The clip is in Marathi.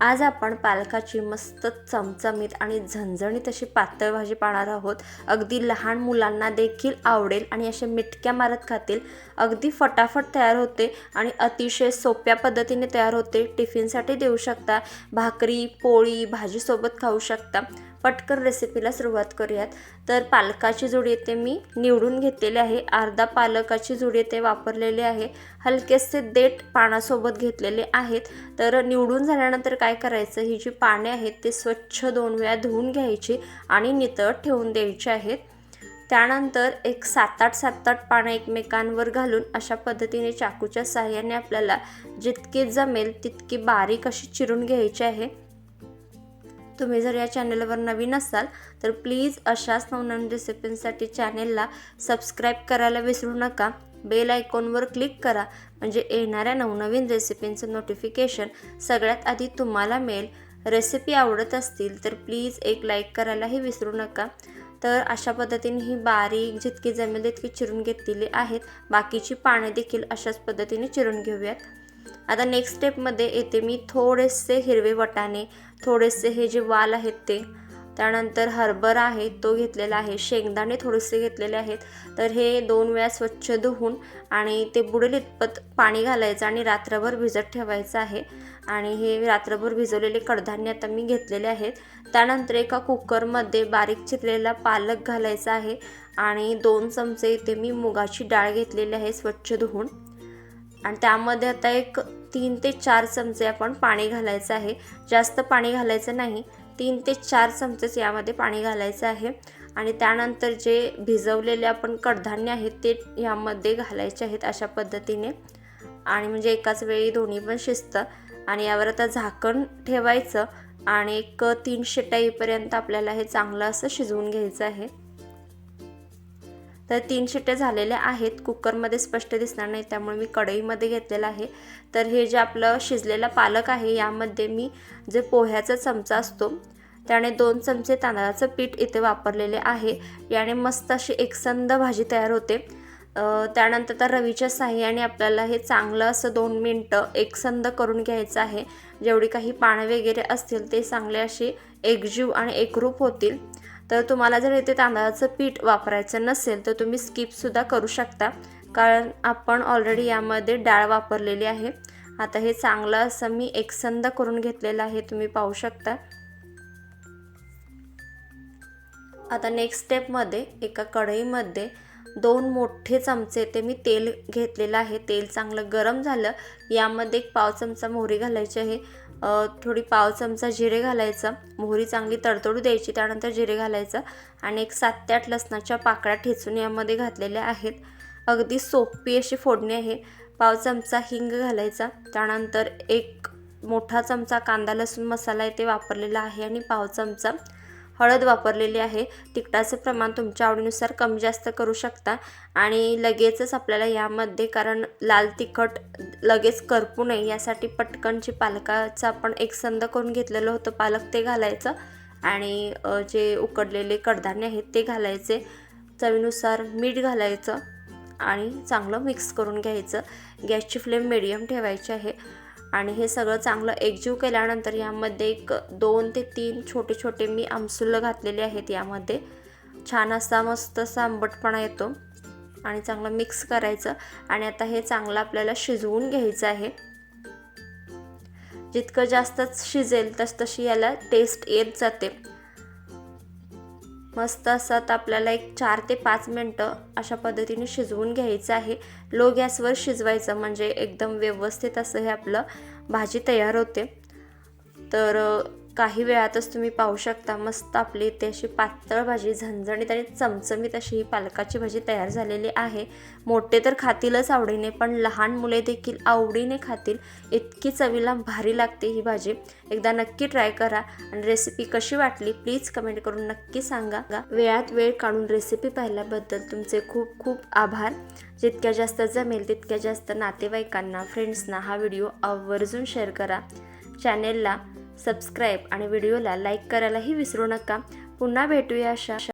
आज आपण पालकाची मस्त चमचमीत आणि झणझणीत अशी पातळ भाजी पाहणार आहोत. अगदी लहान मुलांना देखील आवडेल आणि असे मिटक्या मारत खातील. अगदी फटाफट तयार होते आणि अतिशय सोप्या पद्धतीने तयार होते. टिफिनसाठी देऊ शकता. भाकरी पोळी भाजीसोबत खाऊ शकता. पटकन रेसिपीला सुरुवात करूयात. तर पालकाची जोडी येते मी निवडून घेतलेली आहे. अर्धा पालकाची जोडी येते वापरलेली आहे. हलकेसे देठ पानासोबत घेतलेले आहेत. तर निवडून झाल्यानंतर काय करायचं? ही जी पाने आहेत ते स्वच्छ दोन वेळा धुवून घ्यायची आणि नितळ ठेवून द्यायची आहेत. त्यानंतर एक सात आठ सात आठ पानं एकमेकांवर घालून अशा पद्धतीने चाकूच्या साहाय्याने आपल्याला जितके जमेल तितकी बारीक अशी चिरून घ्यायची आहे. तुम्ही जर या चॅनलवर नवीन असाल तर प्लीज अशाच नवनवीन रेसिपींसाठी चॅनेलला सबस्क्राईब करायला विसरू नका. बेल आयकॉनवर क्लिक करा. म्हणजे येणाऱ्या नवनवीन रेसिपींचं नोटिफिकेशन सगळ्यात आधी तुम्हाला मिळेल. रेसिपी आवडत असतील तर प्लीज एक लाईक करायलाही विसरू नका. तर अशा पद्धतीने ही बारीक जितकी जमेल तितकी चिरून घेतलेली आहेत. बाकीची पाने देखील अशाच पद्धतीने चिरून घेऊयात. आता नेक्स्ट स्टेपमध्ये येते मी थोडेसे हिरवे वटाणे थोडेसे हे जे वाल आहेत ते त्यानंतर हरभरा आहे तो घेतलेला आहे शेंगदाणे थोडेसे घेतलेले आहेत. तर हे दोन वेळा स्वच्छ धुवून आणि ते बुडेल इतपत पाणी घालायचं आणि रात्रभर भिजत ठेवायचं आहे. आणि हे रात्रभर भिजवलेले कडधान्य आता मी घेतलेले आहेत. त्यानंतर एका कुकरमध्ये बारीक चिरलेला पालक घालायचा आहे आणि दोन चमचे इथे मी मुगाची डाळ घेतलेली आहे स्वच्छ धुवून. आणि त्यामध्ये आता एक तीन ते चार चमचे आपण पाणी घालायचं आहे. जास्त पाणी घालायचं नाही. तीन ते चार चमचेच यामध्ये पाणी घालायचं आहे. आणि त्यानंतर जे भिजवलेले आपण कडधान्य आहेत ते यामध्ये घालायचे आहेत अशा पद्धतीने. आणि म्हणजे एकाच वेळी दोन्ही पण शिजतं. आणि यावर आता झाकण ठेवायचं. आणि एक तीन शिटाईपर्यंत येईपर्यंत आपल्याला हे चांगलं असं शिजवून घ्यायचं आहे. तर तीन शिट्ट्या झालेल्या आहेत. कुकरमध्ये स्पष्ट दिसणार नाही त्यामुळे मी कढईमध्ये घेतलेलं आहे. तर हे जे आपलं शिजलेला पालक आहे यामध्ये मी जे पोह्याचा चमचा असतो त्याने दोन चमचे तांदळाचं पीठ इथे वापरलेले आहे. याने मस्त अशी एकसंद भाजी तयार होते. त्यानंतर त्या रवीच्या साह्याने आपल्याला हे चांगलं असं दोन मिनटं एकसंद करून घ्यायचं आहे. जेवढी काही पानं वगैरे असतील ते चांगले असे एकजीव आणि एकरूप होतील. तर तुम्हाला जर इथे तांदळाचं पीठ वापरायचं नसेल तर तुम्ही स्किपसुद्धा करू शकता. कारण आपण ऑलरेडी यामध्ये डाळ वापरलेली आहे. आता हे चांगलं असं मी एकसंद करून घेतलेलं आहे तुम्ही पाहू शकता. आता नेक्स्ट स्टेपमध्ये एका कढईमध्ये दोन मोठे चमचे ते मी तेल घेतलेलं आहे. तेल चांगलं गरम झालं. यामध्ये एक पाव चमचा मोहरी घालायची आहे. थोडी पाव चमचा जिरे घालायचं. मोहरी चांगली तडतडू द्यायची त्यानंतर जिरे घालायचं. आणि एक सात ते आठ लसणाच्या पाकळ्या ठेचून यामध्ये घातलेल्या आहेत. अगदी सोपी अशी फोडणी आहे. पाव चमचा हिंग घालायचा. त्यानंतर एक मोठा चमचा कांदा लसूण मसाला इथे वापरलेला आहे. आणि पाव चमचा हळद वापरलेली आहे. तिखटाचं प्रमाण तुमच्या आवडीनुसार कमी जास्त करू शकता. आणि लगेचच आपल्याला यामध्ये कारण लाल तिखट लगेच करपू नये यासाठी पटकनची पालकाचं आपण एक संद करून घेतलेलं होतं पालक ते घालायचं. आणि जे उकडलेले कडधान्य आहेत ते घालायचे. चवीनुसार मीठ घालायचं आणि चांगलं मिक्स करून घ्यायचं. गॅसची फ्लेम मिडियम ठेवायची आहे. आणि हे सगळं चांगलं एकजीव केल्यानंतर यामध्ये एक दोन ते तीन छोटे छोटे मी आमसुलं घातलेले आहेत यामध्ये. छान असा मस्त असा आंबटपणा येतो. आणि चांगलं मिक्स करायचं आणि आता हे चांगलं आपल्याला शिजवून घ्यायचं आहे. जितकं जास्तच शिजेल तस तशी याला टेस्ट येत जाते. मस्त असं आपल्याला एक चार ते पाच मिनटं अशा पद्धतीने शिजवून घ्यायचं आहे. लो गॅसवर शिजवायचं म्हणजे एकदम व्यवस्थित असं हे आपलं भाजी तयार होते. तर काही वेळातच तुम्ही पाहू शकता मस्त आपली इथे अशी पातळ भाजी झणझणीत आणि चमचमीत अशी ही पालकाची भाजी तयार झालेली आहे. मोठे तर खातीलच आवडीने पण लहान मुले देखील आवडीने खातील. इतकी चवीला भारी लागते ही भाजी. एकदा नक्की ट्राय करा आणि रेसिपी कशी वाटली प्लीज कमेंट करून नक्की सांगा. वेळात वेळ काढून रेसिपी पाहिल्याबद्दल तुमचे खूप खूप आभार. जितक्या जास्त जमेल तितक्या जास्त नातेवाईकांना फ्रेंड्सना हा व्हिडिओ आवर्जून शेअर करा. चॅनेलला सबस्क्राईब आणि व्हिडिओला लाईक करायलाही विसरू नका. पुन्हा भेटूया अशा